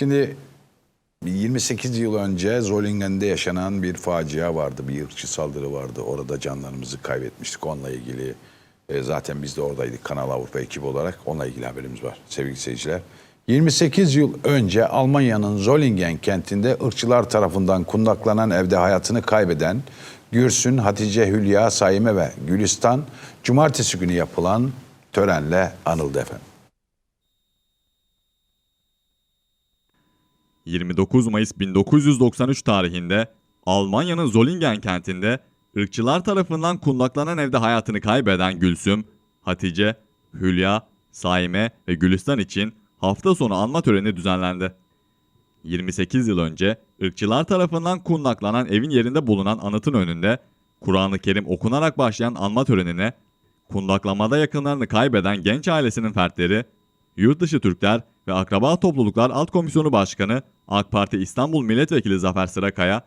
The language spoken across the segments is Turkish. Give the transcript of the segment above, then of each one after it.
Şimdi 28 yıl önce Zollingen'de yaşanan bir facia vardı. Bir ırkçı saldırı vardı. Orada canlarımızı kaybetmiştik. Onunla ilgili e, zaten biz de oradaydık Kanal Avrupa ekibi olarak. Onunla ilgili haberimiz var sevgili seyirciler. 28 yıl önce Almanya'nın Zollingen kentinde ırkçılar tarafından kundaklanan evde hayatını kaybeden Gürsün, Hatice, Hülya, Saime ve Gülistan cumartesi günü yapılan törenle anıldı efendim. 29 Mayıs 1993 tarihinde Almanya'nın Zollingen kentinde ırkçılar tarafından kundaklanan evde hayatını kaybeden Gülsüm, Hatice, Hülya, Saime ve Gülistan için hafta sonu anma töreni düzenlendi. 28 yıl önce ırkçılar tarafından kundaklanan evin yerinde bulunan anıtın önünde Kur'an-ı Kerim okunarak başlayan anma törenine kundaklamada yakınlarını kaybeden genç ailesinin fertleri, Yurtdışı Türkler ve Akraba Topluluklar Alt Komisyonu Başkanı AK Parti İstanbul Milletvekili Zafer Sırakaya,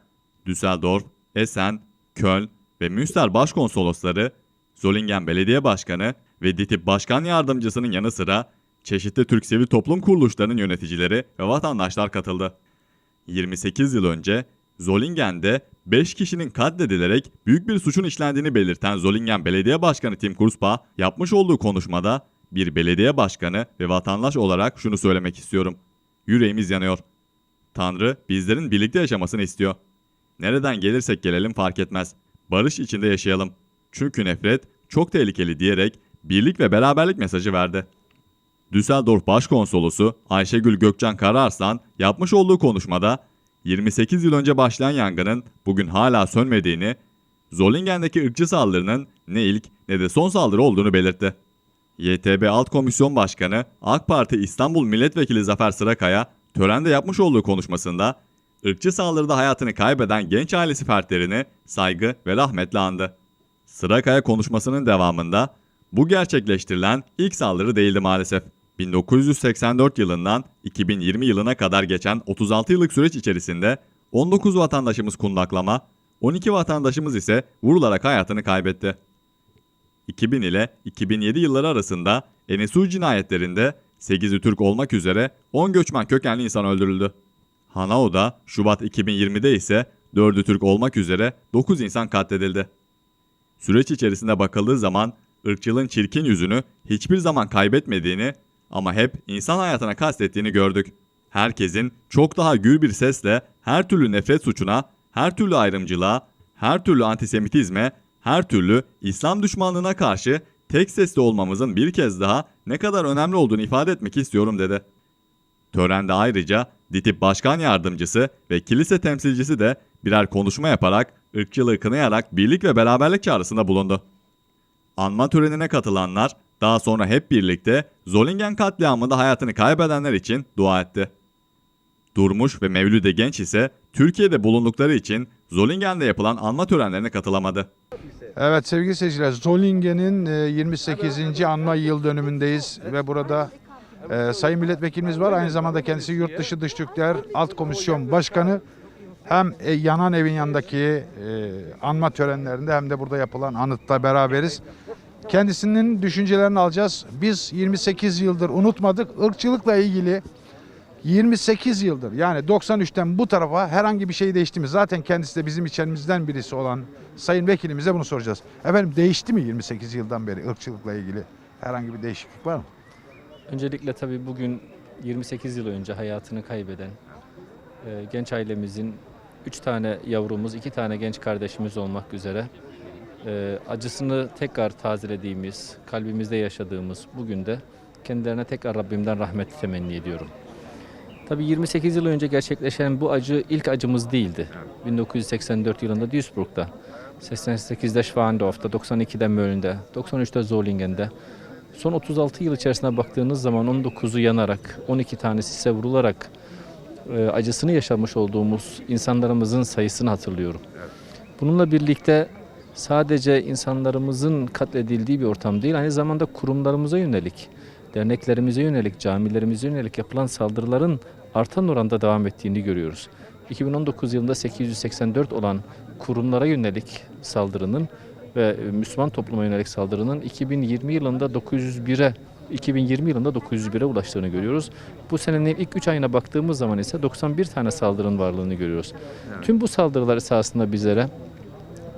Düsseldorf, Essen, Köln ve Münster Başkonsolosları, Zollingen Belediye Başkanı ve DİTİB Başkan Yardımcısının yanı sıra çeşitli Türk sivil toplum kuruluşlarının yöneticileri ve vatandaşlar katıldı. 28 yıl önce Zollingen'de 5 kişinin katledilerek büyük bir suçun işlendiğini belirten Zollingen Belediye Başkanı Tim Kurspa yapmış olduğu konuşmada bir belediye başkanı ve vatandaş olarak şunu söylemek istiyorum. Yüreğimiz yanıyor. Tanrı bizlerin birlikte yaşamasını istiyor. Nereden gelirsek gelelim fark etmez. Barış içinde yaşayalım. Çünkü nefret çok tehlikeli diyerek birlik ve beraberlik mesajı verdi. Düsseldorf Başkonsolosu Ayşegül Gökcan Kararslan yapmış olduğu konuşmada 28 yıl önce başlayan yangının bugün hala sönmediğini, Zollingen'deki ırkçı saldırının ne ilk ne de son saldırı olduğunu belirtti. YTB Alt Komisyon Başkanı AK Parti İstanbul Milletvekili Zafer Sırakaya törende yapmış olduğu konuşmasında ırkçı saldırıda hayatını kaybeden genç ailesi fertlerini saygı ve rahmetle andı. Sırakaya konuşmasının devamında bu gerçekleştirilen ilk saldırı değildi maalesef. 1984 yılından 2020 yılına kadar geçen 36 yıllık süreç içerisinde 19 vatandaşımız kundaklama, 12 vatandaşımız ise vurularak hayatını kaybetti. 2000 ile 2007 yılları arasında Enesu cinayetlerinde 8'i Türk olmak üzere 10 göçmen kökenli insan öldürüldü. Hanao'da Şubat 2020'de ise 4'ü Türk olmak üzere 9 insan katledildi. Süreç içerisinde bakıldığı zaman ırkçılığın çirkin yüzünü hiçbir zaman kaybetmediğini ama hep insan hayatına kastettiğini gördük. Herkesin çok daha gür bir sesle her türlü nefret suçuna, her türlü ayrımcılığa, her türlü antisemitizme, her türlü İslam düşmanlığına karşı tek sesli olmamızın bir kez daha ne kadar önemli olduğunu ifade etmek istiyorum dedi. Törende ayrıca DİTİB Başkan Yardımcısı ve kilise temsilcisi de birer konuşma yaparak ırkçılığı kınayarak birlik ve beraberlik çağrısında bulundu. Anma törenine katılanlar daha sonra hep birlikte Zollingen katliamında hayatını kaybedenler için dua etti. Durmuş ve Mevlüde Genç ise Türkiye'de bulundukları için Zollingen'de yapılan anma törenlerine katılamadı. Evet sevgili seyirciler Zollingen'in e, 28. anma yıl dönümündeyiz ve burada e, Sayın Milletvekilimiz var. Aynı zamanda kendisi Yurtdışı Dış Türkler Alt Komisyon Başkanı. Hem e, yanan evin yanındaki e, anma törenlerinde hem de burada yapılan anıtta beraberiz. Kendisinin düşüncelerini alacağız. Biz 28 yıldır unutmadık. Irkçılıkla ilgili 28 yıldır yani 93'ten bu tarafa herhangi bir şey değişti mi? Zaten kendisi de bizim içerimizden birisi olan sayın vekilimize bunu soracağız. Efendim değişti mi 28 yıldan beri ırkçılıkla ilgili herhangi bir değişiklik var mı? Öncelikle tabii bugün 28 yıl önce hayatını kaybeden e, genç ailemizin 3 tane yavrumuz, 2 tane genç kardeşimiz olmak üzere e, acısını tekrar tazelediğimiz, kalbimizde yaşadığımız bugün de kendilerine tekrar Rabbimden rahmet temenni ediyorum. Tabii 28 yıl önce gerçekleşen bu acı ilk acımız değildi. 1984 yılında Duisburg'da, 88'de Schwandorf'ta, 92'de Mölln'de, 93'te Zollingen'de. Son 36 yıl içerisine baktığınız zaman 19'u yanarak, 12 tanesi ise vurularak e, acısını yaşamış olduğumuz insanlarımızın sayısını hatırlıyorum. Bununla birlikte sadece insanlarımızın katledildiği bir ortam değil, aynı zamanda kurumlarımıza yönelik, derneklerimize yönelik, camilerimize yönelik yapılan saldırıların artan oranda devam ettiğini görüyoruz. 2019 yılında 884 olan kurumlara yönelik saldırının ve Müslüman topluma yönelik saldırının 2020 yılında 901'e 2020 yılında 901'e ulaştığını görüyoruz. Bu senenin ilk 3 ayına baktığımız zaman ise 91 tane saldırının varlığını görüyoruz. Tüm bu saldırılar esasında bizlere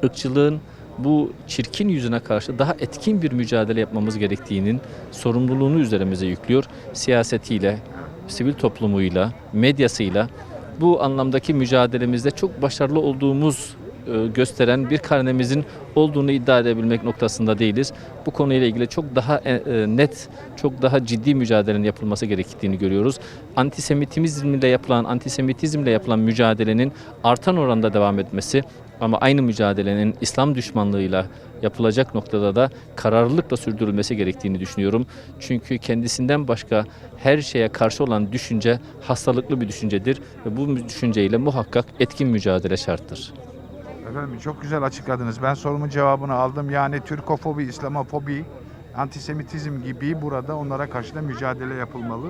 ırkçılığın bu çirkin yüzüne karşı daha etkin bir mücadele yapmamız gerektiğinin sorumluluğunu üzerimize yüklüyor. Siyasetiyle, sivil toplumuyla, medyasıyla bu anlamdaki mücadelemizde çok başarılı olduğumuz gösteren bir karnemizin olduğunu iddia edebilmek noktasında değiliz. Bu konuyla ilgili çok daha e, e, net, çok daha ciddi mücadelenin yapılması gerektiğini görüyoruz. Antisemitizmle yapılan, antisemitizmle yapılan mücadelenin artan oranda devam etmesi ama aynı mücadelenin İslam düşmanlığıyla yapılacak noktada da kararlılıkla sürdürülmesi gerektiğini düşünüyorum. Çünkü kendisinden başka her şeye karşı olan düşünce hastalıklı bir düşüncedir ve bu düşünceyle muhakkak etkin mücadele şarttır. Efendim çok güzel açıkladınız. Ben sorumun cevabını aldım. Yani Türkofobi, İslamofobi, antisemitizm gibi burada onlara karşı da mücadele yapılmalı.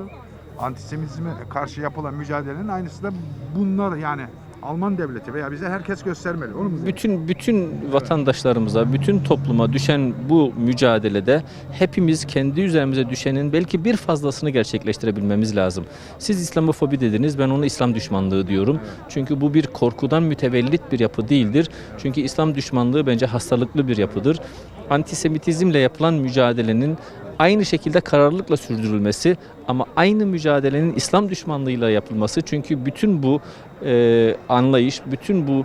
Antisemitizme karşı yapılan mücadelenin aynısı da bunlar yani Alman devleti veya bize herkes göstermeli. Onu mu? Bütün bütün vatandaşlarımıza, bütün topluma düşen bu mücadelede hepimiz kendi üzerimize düşenin belki bir fazlasını gerçekleştirebilmemiz lazım. Siz İslamofobi dediniz, ben onu İslam düşmanlığı diyorum. Çünkü bu bir korkudan mütevellit bir yapı değildir. Çünkü İslam düşmanlığı bence hastalıklı bir yapıdır. Antisemitizmle yapılan mücadelenin aynı şekilde kararlılıkla sürdürülmesi ama aynı mücadelenin İslam düşmanlığıyla yapılması çünkü bütün bu e, anlayış, bütün bu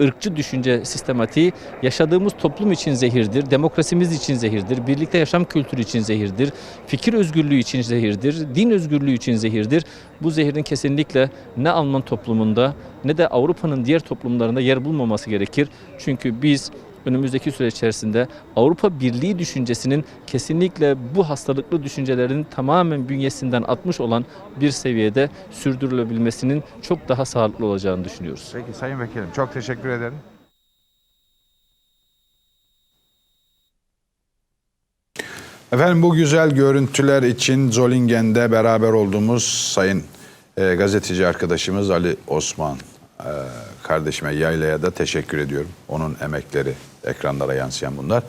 ırkçı düşünce sistematiği yaşadığımız toplum için zehirdir, demokrasimiz için zehirdir, birlikte yaşam kültürü için zehirdir, fikir özgürlüğü için zehirdir, din özgürlüğü için zehirdir. Bu zehirin kesinlikle ne Alman toplumunda ne de Avrupa'nın diğer toplumlarında yer bulmaması gerekir. Çünkü biz önümüzdeki süreç içerisinde Avrupa Birliği düşüncesinin kesinlikle bu hastalıklı düşüncelerin tamamen bünyesinden atmış olan bir seviyede sürdürülebilmesinin çok daha sağlıklı olacağını düşünüyoruz. Peki Sayın Vekilim çok teşekkür ederim. Efendim bu güzel görüntüler için Zolingen'de beraber olduğumuz sayın e, gazeteci arkadaşımız Ali Osman e, kardeşime Yayla'ya da teşekkür ediyorum. Onun emekleri ekranlara yansıyan bunlar.